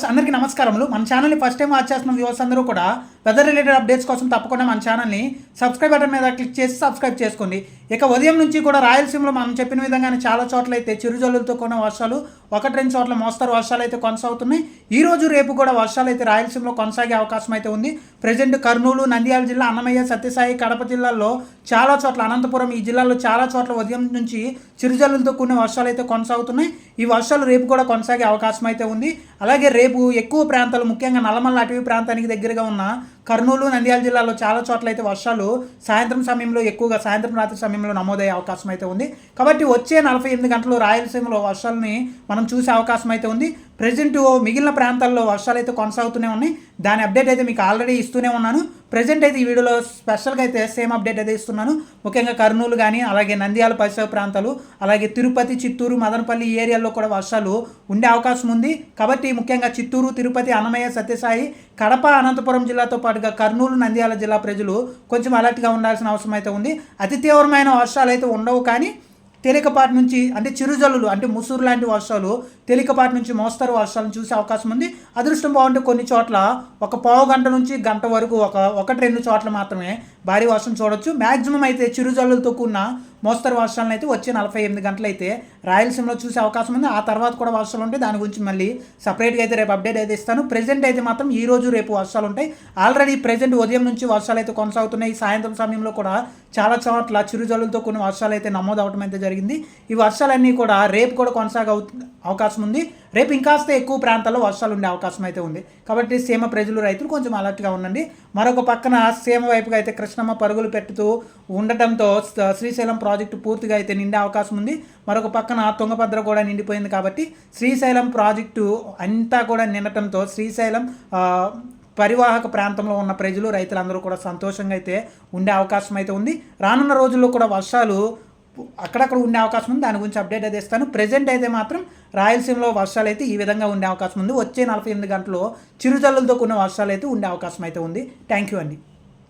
Viewers అందరికీ నమస్కారములు. మన ఛానల్ని ఫస్ట్ టైం వాచ్ చేస్తున్న వ్యూవర్స్ అందరూ కూడా వెదర్ రిలేటెడ్ అప్డేట్స్ కోసం తప్పకుండా మన ఛానల్ని సబ్స్క్రైబ్ బటన్ మీద క్లిక్ చేసి సబ్స్క్రైబ్ చేసుకోండి. ఇక ఉదయం నుంచి కూడా రాయలసీమలో మనం చెప్పిన విధంగానే చాలా చోట్ల అయితే చిరుజల్లులతో కూడిన వర్షాలు ఒకటి రెండు చోట్ల మోస్తరు వర్షాలు అయితే కొనసాగుతున్నాయి. ఈ రోజు రేపు కూడా వర్షాలు అయితే రాయలసీమలో కొనసాగే అవకాశం అయితే ఉంది. ప్రజెంట్ కర్నూలు నంద్యాల జిల్లా అన్నమయ్య సత్యసాయి కడప జిల్లాల్లో చాలా చోట్ల అనంతపురం ఈ జిల్లాలో చాలా చోట్ల ఉదయం నుంచి చిరుజల్లులతో కూడిన వర్షాలు అయితే కొనసాగుతున్నాయి. ఈ వర్షాలు రేపు కూడా కొనసాగే అవకాశం అయితే ఉంది. అలాగే రేపు ఎక్కువ ప్రాంతాలు ముఖ్యంగా నల్లమల్ల అటవీ ప్రాంతానికి దగ్గరగా ఉన్న కర్నూలు నంద్యాల జిల్లాలో చాలా చోట్ల అయితే వర్షాలు సాయంత్రం సమయంలో ఎక్కువగా సాయంత్రం రాత్రి సమయంలో నమోదయ్యే అవకాశం అయితే ఉంది. కాబట్టి వచ్చే నలభై ఎనిమిది గంటలు రాయలసీమలో వర్షాలని మనం చూసే అవకాశం అయితే ఉంది. ప్రజెంట్ మిగిలిన ప్రాంతాల్లో వర్షాలు అయితే కొనసాగుతూనే ఉన్నాయి. దాని అప్డేట్ అయితే మీకు ఆల్రెడీ ఇస్తూనే ఉన్నాను. ప్రజెంట్ అయితే ఈ వీడియోలో స్పెషల్గా అయితే సేమ్ అప్డేట్ అయితే ఇస్తున్నాను. ముఖ్యంగా కర్నూలు కానీ అలాగే నంద్యాల పరిసర ప్రాంతాలు అలాగే తిరుపతి చిత్తూరు మదనపల్లి ఏరియాల్లో కూడా వర్షాలు ఉండే అవకాశం ఉంది. కాబట్టి ముఖ్యంగా చిత్తూరు తిరుపతి అన్నమయ్య సత్యసాయి కడప అనంతపురం జిల్లాతో పాటుగా కర్నూలు నంద్యాల జిల్లా ప్రజలు కొంచెం అలర్ట్గా ఉండాల్సిన అవసరం అయితే ఉంది. అతి తీవ్రమైన వర్షాలు అయితే ఉండవు కానీ తేలికపాటి నుంచి అంటే చిరుజల్లులు అంటే ముసూరు లాంటి వర్షాలు తేలికపాటి నుంచి మోస్తరు వర్షాలను చూసే అవకాశం ఉంది. అదృష్టం బాగుంటే కొన్ని చోట్ల ఒక పావు గంట నుంచి గంట వరకు ఒక ఒకటి రెండు చోట్ల మాత్రమే భారీ వర్షం చూడొచ్చు. మ్యాక్సిమం అయితే చిరుజల్లులతో కూడిన మోస్తరు వర్షాలను అయితే వచ్చే నలభై ఎనిమిది గంటలైతే రాయలసీమలో చూసే అవకాశం ఉంది. ఆ తర్వాత కూడా వర్షాలు ఉంటాయి. దాని గురించి మళ్ళీ సపరేట్గా అయితే రేపు అప్డేట్ అయితే ఇస్తాను. ప్రెజెంట్ అయితే మాత్రం ఈ రోజు రేపు వర్షాలు ఉంటాయి. ఆల్రెడీ ప్రెజెంట్ ఉదయం నుంచి వర్షాలు అయితే కొనసాగుతున్నాయి. సాయంత్రం సమయంలో కూడా చాలా చోట్ల చిరుజల్లులతో కొన్ని వర్షాలు అయితే నమోదు అవడం అయితే జరిగింది. ఈ వర్షాలన్నీ కూడా రేపు కూడా కొనసాగ అవకాశం ఉంది. రేపు ఇంకాస్త ఎక్కువ ప్రాంతాల్లో వర్షాలు ఉండే అవకాశం అయితే ఉంది. కాబట్టి సీమ ప్రజలు రైతులు కొంచెం అలర్ట్గా ఉండండి. మరొక పక్కన సీమ వైపుగా అయితే కృష్ణమ్మ పరుగులు పెట్టుతూ ఉండటంతో శ్రీశైలం ప్రాజెక్టు పూర్తిగా అయితే నిండే అవకాశం ఉంది. మరొక పక్కన తుంగభద్ర కూడా నిండిపోయింది కాబట్టి శ్రీశైలం ప్రాజెక్టు అంతా కూడా నిండటంతో శ్రీశైలం పరివాహక ప్రాంతంలో ఉన్న ప్రజలు రైతులందరూ కూడా సంతోషంగా అయితే ఉండే అవకాశం అయితే ఉంది. రానున్న రోజుల్లో కూడా వర్షాలు అక్కడక్కడ ఉండే అవకాశం ఉంది. దాని గురించి అప్డేట్ అయితే ఇస్తాను. ప్రజెంట్ అయితే మాత్రం రాయలసీమలో వర్షాలు అయితే ఈ విధంగా ఉండే అవకాశం ఉంది. వచ్చే నలభై ఎనిమిది గంటల్లో చిరుజల్లులతో కూడిన వర్షాలు అయితే ఉండే అవకాశం అయితే ఉంది. థ్యాంక్ యూ అండి.